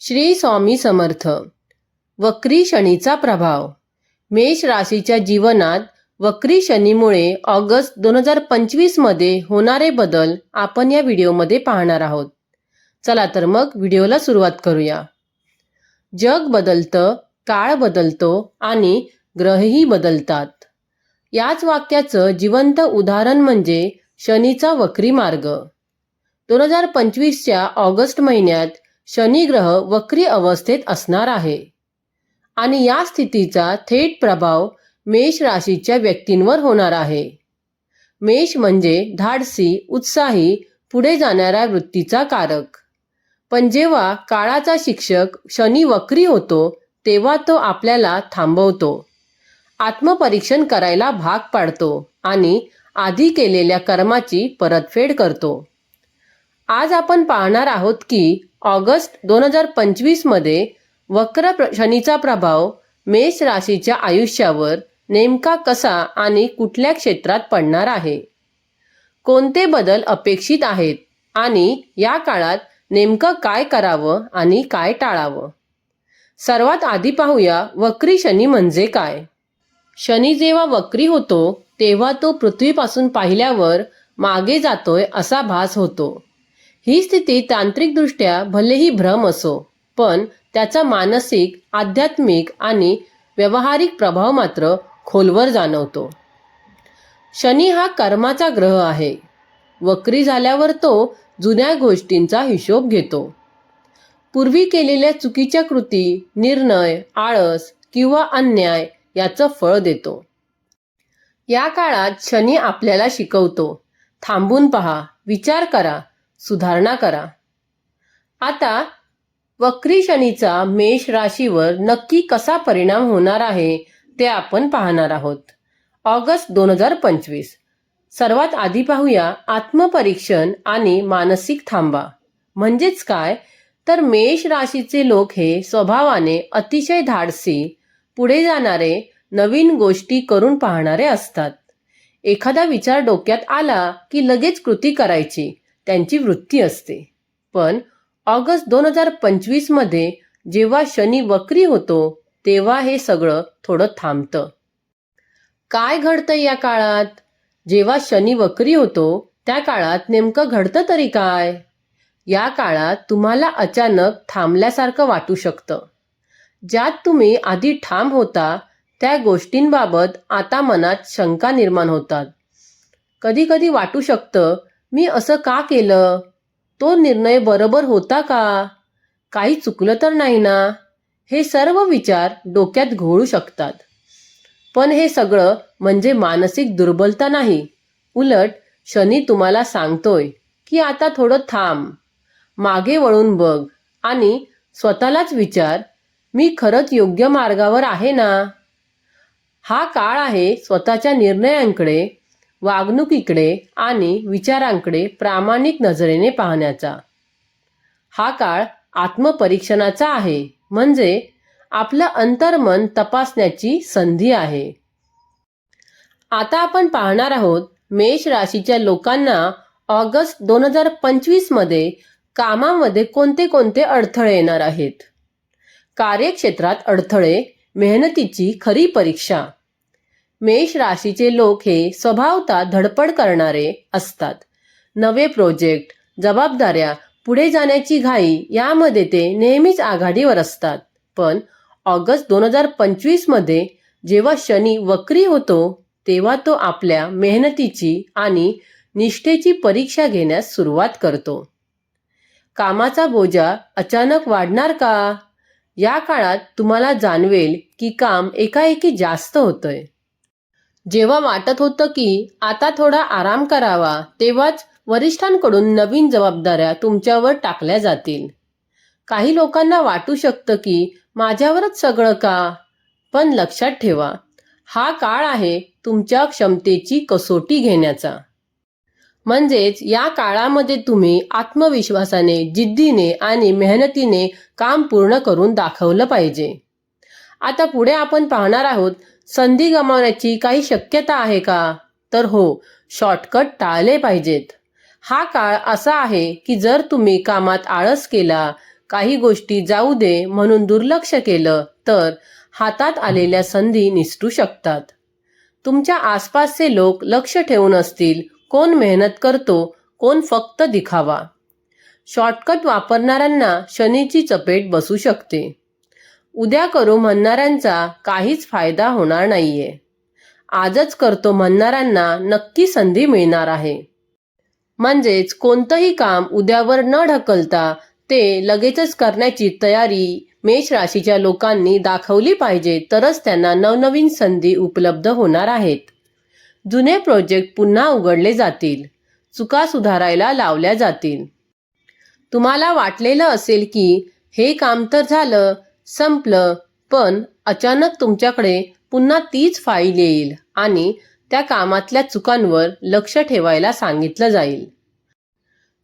श्री स्वामी समर्थ. वक्री शनीचा प्रभाव. मेष राशीच्या जीवनात वक्री शनीमुळे ऑगस्ट दोन हजार पंचवीसमध्ये होणारे बदल आपण या व्हिडिओमध्ये पाहणार आहोत. चला तर मग व्हिडिओला सुरुवात करूया. जग बदलतं काळ बदलतो आणि ग्रहही बदलतात. याच वाक्याचं जिवंत उदाहरण म्हणजे शनीचा वक्री मार्ग. दोन हजार पंचवीसच्या ऑगस्ट महिन्यात शनिग्रह वक्री अवस्थेत असणार आहे. आणि या स्थितीचा थेट प्रभाव मेष राशीच्या व्यक्तींवर होणार आहे. मेष म्हणजे धाडसी उत्साही पुढे जाणाऱ्या वृत्तीचा कारक. पण जेव्हा काळाचा शिक्षक शनी वक्री होतो तेव्हा तो आपल्याला थांबवतो. आत्मपरीक्षण करायला भाग पाडतो आणि आधी केलेल्या कर्माची परतफेड करतो. आज आपण पाहणार आहोत की ऑगस्ट दोन हजार पंचवीसमध्ये वक्र प्र शनीचा प्रभाव मेष राशीच्या आयुष्यावर नेमका कसा आणि कुठल्या क्षेत्रात पडणार आहे? कोणते बदल अपेक्षित आहेत आणि या काळात नेमकं काय करावं आणि काय टाळावं? सर्वात आधी पाहूया वक्री शनी म्हणजे काय? शनी जेव्हा वक्री होतो तेव्हा तो पृथ्वीपासून पाहिल्यावर मागे जातोय असा भास होतो. ही स्थिती तांत्रिकदृष्ट्या भलेही भ्रम असो पण त्याचा मानसिक आध्यात्मिक आणि व्यावहारिक प्रभाव मात्र खोलवर जाणवतो. शनी हा कर्माचा ग्रह आहे. वक्री झाल्यावर तो जुन्या गोष्टींचा हिशोब घेतो. पूर्वी केलेल्या चुकीच्या कृती निर्णय आळस किंवा अन्याय याचं फळ देतो. या काळात शनी आपल्याला शिकवतो. थांबून पहा विचार करा सुधारणा करा. आता वक्री शनीचा मेष राशीवर नक्की कसा परिणाम होणार आहे ते आपण पाहणार आहोत. ऑगस्ट दोन हजार पंचवीस. सर्वात आधी पाहूया आत्मपरीक्षण आणि मानसिक थांबा. म्हणजेच काय? तर मेष राशीचे लोक हे स्वभावाने अतिशय धाडसी पुढे जाणारे नवीन गोष्टी करून पाहणारे असतात. एखादा विचार डोक्यात आला की लगेच कृती करायची. त्यांची वृत्ती असते. पण ऑगस्ट दोन हजार पंचवीसमध्ये जेव्हा शनी वक्री होतो तेव्हा हे सगळं थोडं थांबतं. काय घडतं या काळात? जेव्हा शनी वक्री होतो त्या काळात नेमकं घडतं तरी काय? या काळात तुम्हाला अचानक थांबल्यासारखं वाटू शकतं. ज्यात तुम्ही आधी ठाम होता त्या गोष्टींबाबत आता मनात शंका निर्माण होतात. कधी कधी वाटू शकतं मी असं का केलं? तो निर्णय बरोबर होता का? काही चुकलं तर नाही ना? हे सर्व विचार डोक्यात घोळू शकतात. पण हे सगळं म्हणजे मानसिक दुर्बलता नाही. उलट शनी तुम्हाला सांगतोय की आता थोडं थांब. मागे वळून बघ. आणि स्वतःलाच विचार मी खरंच योग्य मार्गावर आहे ना? हा काळ आहे स्वतःच्या निर्णयांकडे वागणुकीकडे आणि विचारांकडे प्रामाणिक नजरेने पाहण्याचा. हा काळ आत्मपरीक्षणाचा आहे. म्हणजे आपलं अंतर्मन तपासण्याची संधी आहे. आता आपण पाहणार आहोत मेष राशीच्या लोकांना ऑगस्ट दोन हजार पंचवीसमध्ये कामामध्ये कोणते कोणते अडथळे येणार आहेत? कार्यक्षेत्रात अडथळे मेहनतीची खरी परीक्षा. मेष राशीचे लोक हे स्वभावता धडपड करणारे असतात. नवे प्रोजेक्ट जबाबदाऱ्या पुढे जाण्याची घाई यामध्ये ते नेहमीच आघाडीवर असतात. पण ऑगस्ट दोन हजार पंचवीसमध्ये जेव्हा शनी वक्री होतो तेव्हा तो आपल्या मेहनतीची आणि निष्ठेची परीक्षा घेण्यास सुरुवात करतो. कामाचा बोजा अचानक वाढणार का? या काळात तुम्हाला जाणवेल की काम एकाएकी जास्त होतंय. जेव्हा वाटत होतं की आता थोडा आराम करावा तेव्हाच वरिष्ठांकडून नवीन जबाबदाऱ्या तुमच्यावर टाकल्या जातील. काही लोकांना वाटू शकतं की माझ्यावरच सगळं का? पण लक्षात ठेवा हा काळ आहे तुमच्या क्षमतेची कसोटी घेण्याचा. म्हणजेच या काळामध्ये तुम्ही आत्मविश्वासाने जिद्दीने आणि मेहनतीने काम पूर्ण करून दाखवलं पाहिजे. आता पुढे आपण पाहणार आहोत संधी गमावण्याची काही शक्यता आहे का? तर हो शॉर्टकट टाळले पाहिजेत. हा काळ असा आहे की जर तुम्ही कामात आळस केला काही गोष्टी जाऊ दे म्हणून दुर्लक्ष केलं तर हातात आलेल्या संधी निसटू शकतात. तुमच्या आसपासचे लोक लक्ष ठेवून असतील कोण मेहनत करतो कोण फक्त दिखावा. शॉर्टकट वापरणाऱ्यांना शनीची चपेट बसू शकते. उद्या करू म्हणणाऱ्यांचा काहीच फायदा होणार नाहीये. आजच करतो म्हणणाऱ्यांना नक्की संधी मिळणार आहे. म्हणजेच कोणतंही काम उद्यावर न ढकलता ते लगेचच करण्याची तयारी मेष राशीच्या लोकांनी दाखवली पाहिजे तरच त्यांना नवनवीन संधी उपलब्ध होणार आहेत. जुने प्रोजेक्ट पुन्हा उघडले जातील. चुका सुधारायला लावल्या जातील. तुम्हाला वाटलेलं असेल की हे काम तर झालं संपलं. पण अचानक तुमच्याकडे पुन्हा तीच फाईल येईल आणि त्या कामातल्या चुकांवर लक्ष ठेवायला सांगितलं जाईल.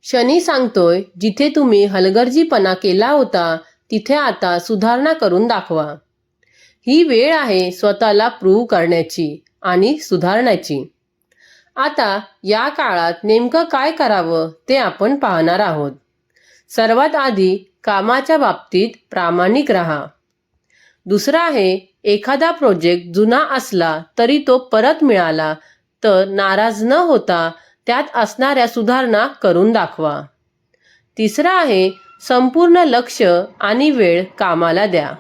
शनी सांगतोय जिथे तुम्ही हलगर्जीपणा केला होता तिथे आता सुधारणा करून दाखवा. ही वेळ आहे स्वतःला प्रूव्ह करण्याची आणि सुधारण्याची. आता या काळात नेमकं काय करावं ते आपण पाहणार आहोत. सर्वात आधी कामाच्या बाबतीत प्रामाणिक राहा. दुसरा आहे एखादा प्रोजेक्ट जुना असला तरी तो परत मिळाला तर नाराज न होता त्यात असणाऱ्या सुधारणा करून दाखवा. तिसरा आहे संपूर्ण लक्ष आणि वेळ कामाला द्या.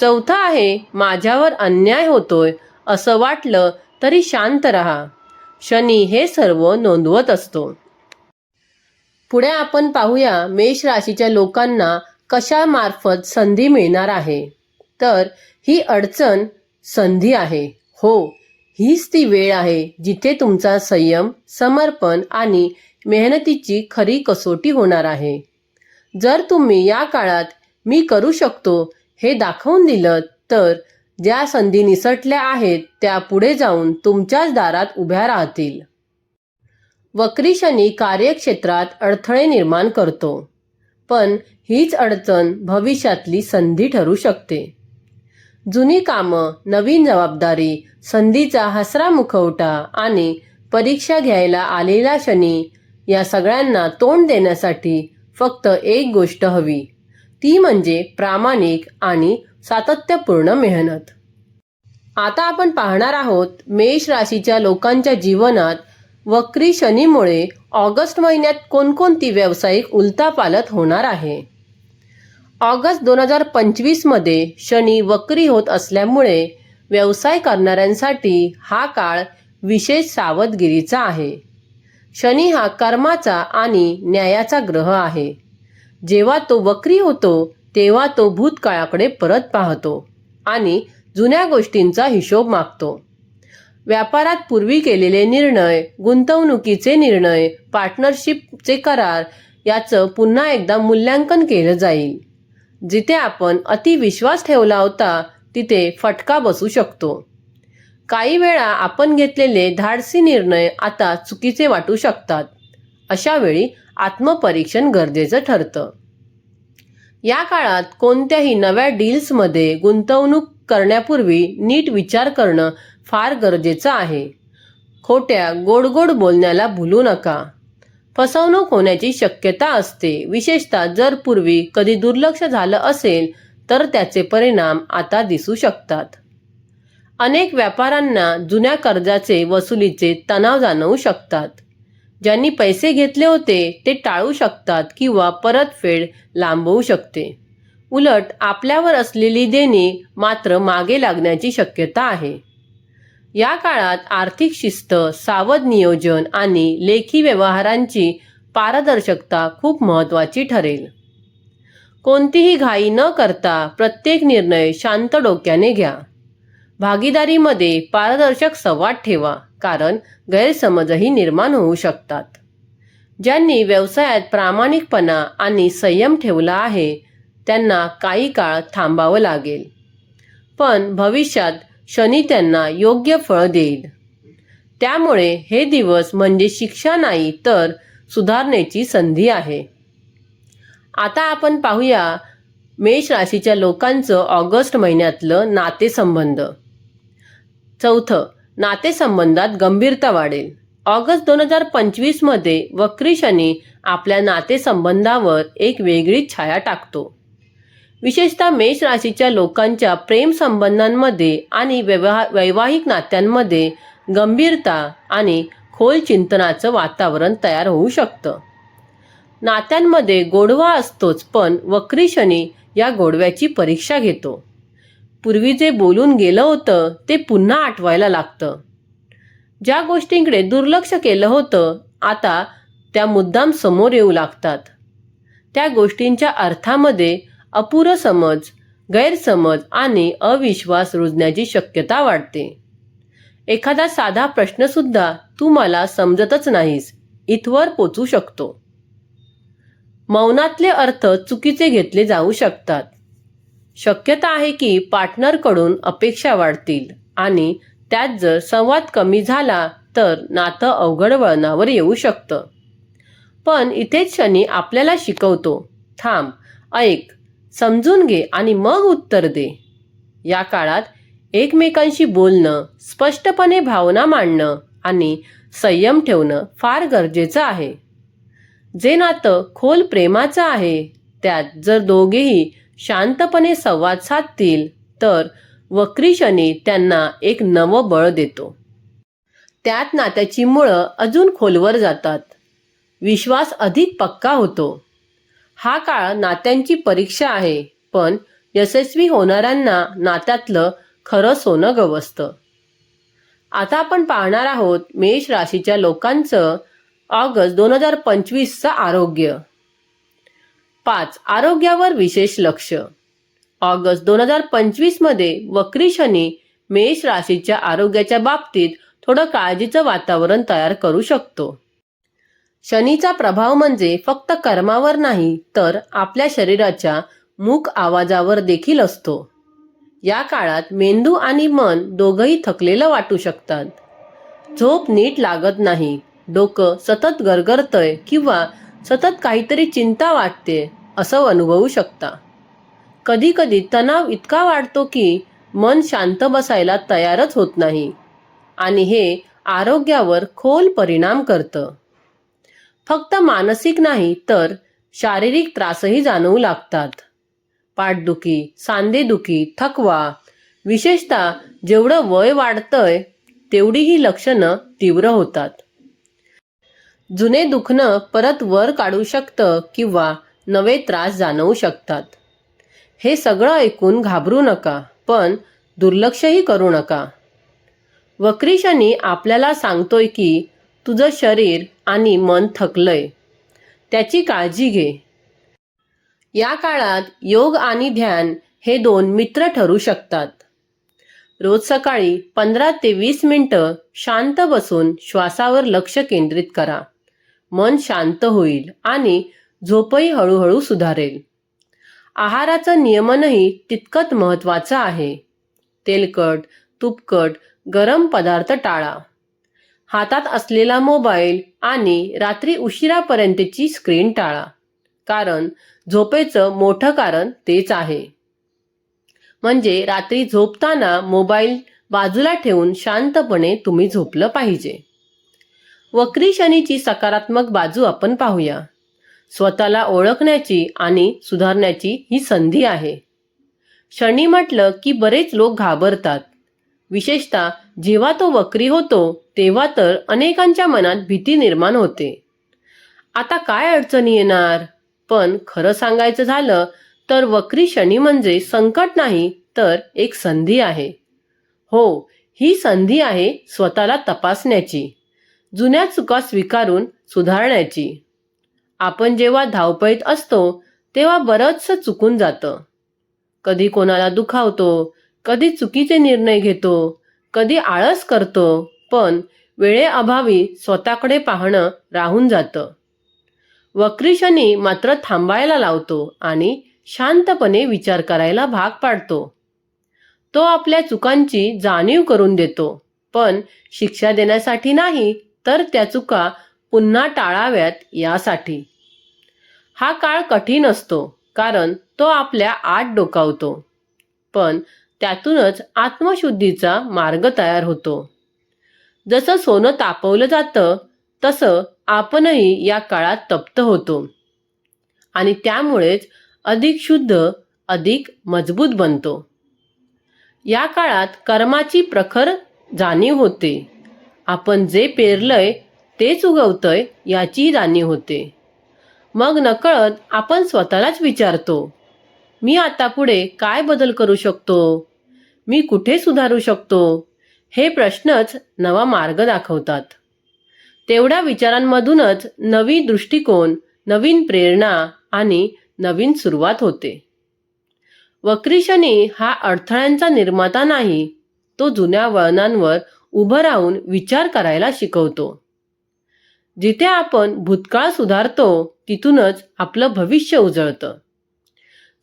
चौथा आहे माझ्यावर अन्याय होतोय असं वाटलं तरी शांत रहा. शनी हे सर्व नोंदवत असतो. पुढे आपण पाहूया मेष राशीच्या लोकांना कशामार्फत संधी मिळणार आहे. तर ही अडचण संधी आहे. हो हीच ती वेळ आहे जिथे तुमचा संयम समर्पण आणि मेहनतीची खरी कसोटी होणार आहे. जर तुम्ही या काळात मी करू शकतो हे दाखवून दिलं तर ज्या संधी निसटल्या आहेत त्या पुढे जाऊन तुमच्याच दारात उभ्या राहतील. वक्री शनी कार्यक्षेत्रात अडथळे निर्माण करतो. पण हीच अडचण भविष्यातली संधी ठरू शकते. जुनी कामं नवीन जबाबदारी संधीचा हसरा मुखवटा आणि परीक्षा घ्यायला आलेला शनी या सगळ्यांना तोंड देण्यासाठी फक्त एक गोष्ट हवी. ती म्हणजे प्रामाणिक आणि सातत्यपूर्ण मेहनत. आता आपण पाहणार आहोत मेष राशीच्या लोकांच्या जीवनात वक्री शनीमुळे ऑगस्ट महिन्यात कोणकोणती व्यावसायिक उलतापालत होणार आहे? ऑगस्ट दोन हजार पंचवीसमध्ये शनी वक्री होत असल्यामुळे व्यवसाय करणाऱ्यांसाठी हा काळ विशेष सावधगिरीचा आहे. शनी हा कर्माचा आणि न्यायाचा ग्रह आहे. जेव्हा तो वक्री होतो तेव्हा तो भूतकाळाकडे परत पाहतो आणि जुन्या गोष्टींचा हिशोब मागतो. व्यापारात पूर्वी केलेले निर्णय गुंतवणुकीचे निर्णय पार्टनरशिपचे करार याचं पुन्हा एकदा मूल्यांकन केलं जाईल. जिथे आपण अतिविश्वास ठेवला होता तिथे फटका बसू शकतो. काही वेळा आपण घेतलेले धाडसी निर्णय आता चुकीचे वाटू शकतात. अशा वेळी आत्मपरीक्षण गरजेचं ठरतं. या काळात कोणत्याही नव्या डील्समध्ये गुंतवणूक करण्यापूर्वी नीट विचार करणं फार गरजेचं आहे. खोट्या गोड गोड बोलण्याला भुलू नका. फसवणूक होण्याची शक्यता असते. विशेषतः जर पूर्वी कधी दुर्लक्ष झालं असेल तर त्याचे परिणाम आता दिसू शकतात. अनेक व्यापाऱ्यांना जुन्या कर्जाचे वसुलीचे तणाव जाणवू शकतात. ज्यांनी पैसे घेतले होते ते टाळू शकतात किंवा परतफेड लांबवू शकते. उलट आपल्यावर असलेली देणी मात्र मागे लागण्याची शक्यता आहे. या काळात आर्थिक शिस्त सावध नियोजन आणि लेखी व्यवहारांची पारदर्शकता खूप महत्त्वाची ठरेल. कोणतीही घाई न करता प्रत्येक निर्णय शांत डोक्याने घ्या. भागीदारीमध्ये पारदर्शक संवाद ठेवा कारण गैरसमजही निर्माण होऊ शकतात. ज्यांनी व्यवसायात प्रामाणिकपणा आणि संयम ठेवला आहे त्यांना काही काळ थांबावं लागेल. पण भविष्यात शनी त्यांना योग्य फळ देईल. त्यामुळे हे दिवस म्हणजे शिक्षा नाही तर सुधारणेची संधी आहे. आता आपण पाहूया मेष राशीच्या लोकांचं ऑगस्ट महिन्यातलं नातेसंबंध. चौथं नातेसंबंधात गंभीरता वाढेल. ऑगस्ट दोन हजार पंचवीसमध्ये वक्री शनी आपल्या नातेसंबंधावर एक वेगळीच छाया टाकतो. विशेषतः मेष राशीच्या लोकांच्या प्रेम संबंधांमध्ये आणि व्यवहा वैवाहिक नात्यांमध्ये गंभीरता आणि खोल चिंतनाचं वातावरण तयार होऊ शकतं. नात्यांमध्ये गोडवा असतोच पण वक्री शनी या गोडव्याची परीक्षा घेतो. पूर्वी जे बोलून गेलं होतं ते पुन्हा आठवायला लागतं. ज्या गोष्टींकडे दुर्लक्ष केलं होतं आता त्या मुद्दाम समोर येऊ लागतात. त्या गोष्टींच्या अर्थामध्ये अपुरं समज गैरसमज आणि अविश्वास रुजण्याची शक्यता वाढते एखादा साधा प्रश्नसुद्धा तू मला समजतच नाहीस इथवर पोचू शकतो. मौनातले अर्थ चुकीचे घेतले जाऊ शकतात. शक्यता आहे की पार्टनरकडून अपेक्षा वाढतील आणि त्यात जर संवाद कमी झाला तर नातं अवघड वळणावर येऊ शकतं. पण इथेच शनी आपल्याला शिकवतो थांब ऐक समजून घे आणि मग उत्तर दे. या काळात एकमेकांशी बोलणं स्पष्टपणे भावना मांडणं आणि संयम ठेवणं फार गरजेचं आहे. जे नातं खोल प्रेमाचं आहे त्यात जर दोघेही शांतपणे संवाद साधतील तर वक्रीशनी त्यांना एक नवं बळ देतो. त्यात नात्याची मुळं अजून खोलवर जातात. विश्वास अधिक पक्का होतो. हा काळ नात्यांची परीक्षा आहे पण यशस्वी होणाऱ्यांना नात्यातलं खरं सोनं गवसतं. आता आपण पाहणार आहोत मेष राशीच्या लोकांचं ऑगस्ट दोन हजार पंचवीसचं आरोग्य. पाच आरोग्यावर विशेष लक्ष. ऑगस्ट दोन हजार पंचवीसमध्ये वक्री शनी मेष राशीच्या आरोग्याच्या बाबतीत थोडं काळजीचं वातावरण तयार करू शकतो. शनीचा प्रभाव म्हणजे फक्त कर्मावर नाही तर आपल्या शरीराच्या मूक आवाजावर देखील असतो. या काळात मेंदू आणि मन दोघंही थकलेलं वाटू शकतात. झोप नीट लागत नाही डोकं सतत गरगरतंय किंवा सतत काहीतरी चिंता वाटते असं अनुभवू शकता. कधीकधी तणाव इतका वाढतो की मन शांत बसायला तयारच होत नाही आणि हे आरोग्यावर खोल परिणाम करतं. फक्त मानसिक नाही तर शारीरिक त्रासही जाणवू लागतात. पाठदुखी सांधेदुखी थकवा विशेषतः जेवढं वय वाढतंय तेवढी ही लक्षणं तीव्र होतात. जुने दुखणं परत वर काढू शकतं किंवा नवे त्रास जाणवू शकतात. हे सगळं ऐकून घाबरू नका पण दुर्लक्षही करू नका. वक्री शनी आपल्याला सांगतोय की तुझं शरीर आणि मन थकलंय. त्याची काळजी घे. या काळात योग आणि ध्यान हे दोन मित्र ठरू शकतात. रोज सकाळी पंधरा ते वीस मिनिटं शांत बसून श्वासावर लक्ष केंद्रित करा. मन शांत होईल आणि झोपही हळूहळू सुधारेल. आहाराचं नियमनही तितकंच महत्त्वाचं आहे. तेलकट तुपकट गरम पदार्थ टाळा. हातात असलेला मोबाईल आणि रात्री उशिरापर्यंतची स्क्रीन टाळा. कारण झोपेचं मोठं कारण तेच आहे. म्हणजे रात्री झोपताना मोबाईल बाजूला ठेवून शांतपणे तुम्ही झोपलं पाहिजे. वक्री शनीची सकारात्मक बाजू आपण पाहूया. स्वतःला ओळखण्याची आणि सुधारण्याची ही संधी आहे. शनी म्हटलं की बरेच लोक घाबरतात. विशेषतः जेव्हा तो वक्री होतो तेव्हा तर अनेकांच्या मनात भीती निर्माण होते. आता काय अडचणी येणार? पण खरं सांगायचं झालं तर वक्री शनी म्हणजे संकट नाही तर एक संधी आहे. हो ही संधी आहे स्वतःला तपासण्याची जुन्या चुका स्वीकारून सुधारण्याची. आपण जेव्हा धावपळीत असतो तेव्हा बरंचसं चुकून जातं. कधी कोणाला दुखावतो कधी चुकीचे निर्णय घेतो कधी आळस करतो पण वेळेअभावी स्वतःकडे पाहणं राहून जातं. वक्रिशनी मात्र थांबायला लावतो आणि शांतपणे विचार करायला भाग पाडतो. तो आपल्या चुकांची जाणीव करून देतो पण शिक्षा देण्यासाठी नाही तर त्या चुका पुन्हा टाळाव्यात यासाठी. हा काळ कठीण असतो कारण तो आपल्या आत डोकावतो. पण त्यातूनच आत्मशुद्धीचा मार्ग तयार होतो. जसं सोनं तापवलं जातं तसं आपणही या काळात तप्त होतो. आणि त्यामुळेच अधिक शुद्ध अधिक मजबूत बनतो. या काळात कर्माची प्रखर जाणीव होते. आपण जे पेरलंय तेच उगवतंय याची जाणीव होते. मग नकळत आपण स्वतःलाच विचारतो मी आता पुढे काय बदल करू शकतो? मी कुठे सुधारू शकतो? हे प्रश्नच नवा मार्ग दाखवतात. तेवढ्या विचारांमधूनच नवी दृष्टिकोन नवीन प्रेरणा आणि नवीन सुरुवात होते. वक्रिशनी हा अडथळ्यांचा निर्माता नाही तो जुन्या वळणांवर उभं राहून विचार करायला शिकवतो. जिथे आपण भूतकाळ सुधारतो तिथूनच आपलं भविष्य उजळतं.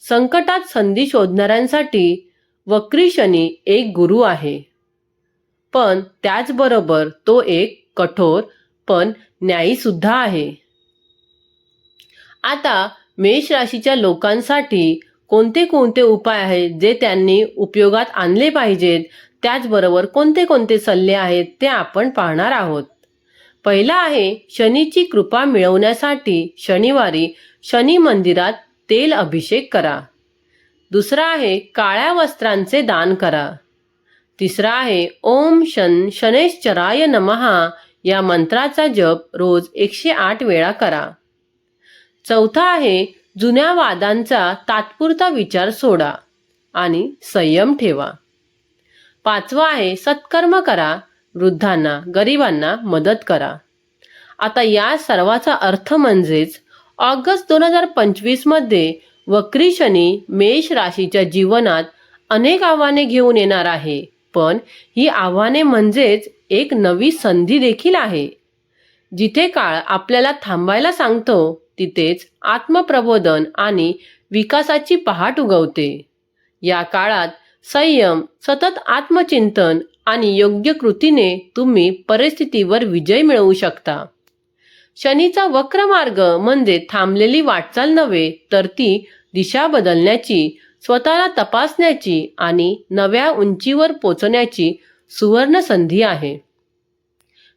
संकटात संधी शोधणाऱ्यांसाठी वक्री शनी एक गुरु आहे. पण त्याचबरोबर तो एक कठोर पण न्यायी सुद्धा आहे. आता मेष राशीच्या लोकांसाठी कोणते कोणते उपाय आहेत जे त्यांनी उपयोगात आणले पाहिजेत? त्याचबरोबर कोणते कोणते सल्ले आहेत ते आपण पाहणार आहोत. पहिला आहे शनीची कृपा मिळवण्यासाठी शनिवारी शनी मंदिरात तेल अभिषेक करा. दुसरा आहे काळ्या वस्त्रांचे दान करा. तिसरा आहे ओम शन शनेश्चराय नमहा या मंत्राचा जप रोज एकशे आठ वेळा करा. चौथा आहे जुन्या वादांचा तात्पुरता विचार सोडा आणि संयम ठेवा. पाचवा आहे सत्कर्म करा. वृद्धांना गरिबांना मदत करा. आता या सर्वाचा अर्थ म्हणजेच ऑगस्ट दोन हजार पंचवीसमध्ये वक्री शनी मेष राशीच्या जीवनात अनेक आव्हाने घेऊन येणार आहे. पण ही आव्हाने म्हणजेच एक नवी संधी देखील आहे. जिथे काळ आपल्याला थांबायला सांगतो तिथेच आत्मप्रबोधन आणि विकासाची पहाट उगवते. या काळात संयम सतत आत्मचिंतन आणि योग्य कृतीने तुम्ही परिस्थितीवर विजय मिळवू शकता. शनीचा वक्र मार्ग म्हणजे थांबलेली वाटचाल नव्हे तर ती दिशा बदलण्याची स्वतःला तपासण्याची आणि नव्या उंचीवर पोचण्याची सुवर्ण संधी आहे.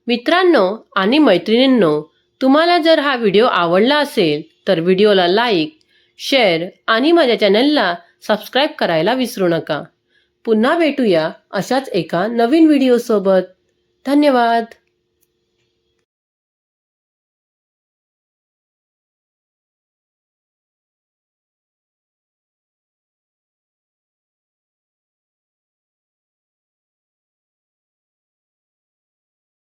मित्रांनो आणि मैत्रिणींनो तुम्हाला जर हा व्हिडिओ आवडला असेल तर व्हिडिओला लाईक शेअर आणि माझ्या चॅनलला सबस्क्राईब करायला विसरू नका. पुन्हा भेटूया अशाच एका नवीन व्हिडिओसोबत. धन्यवाद!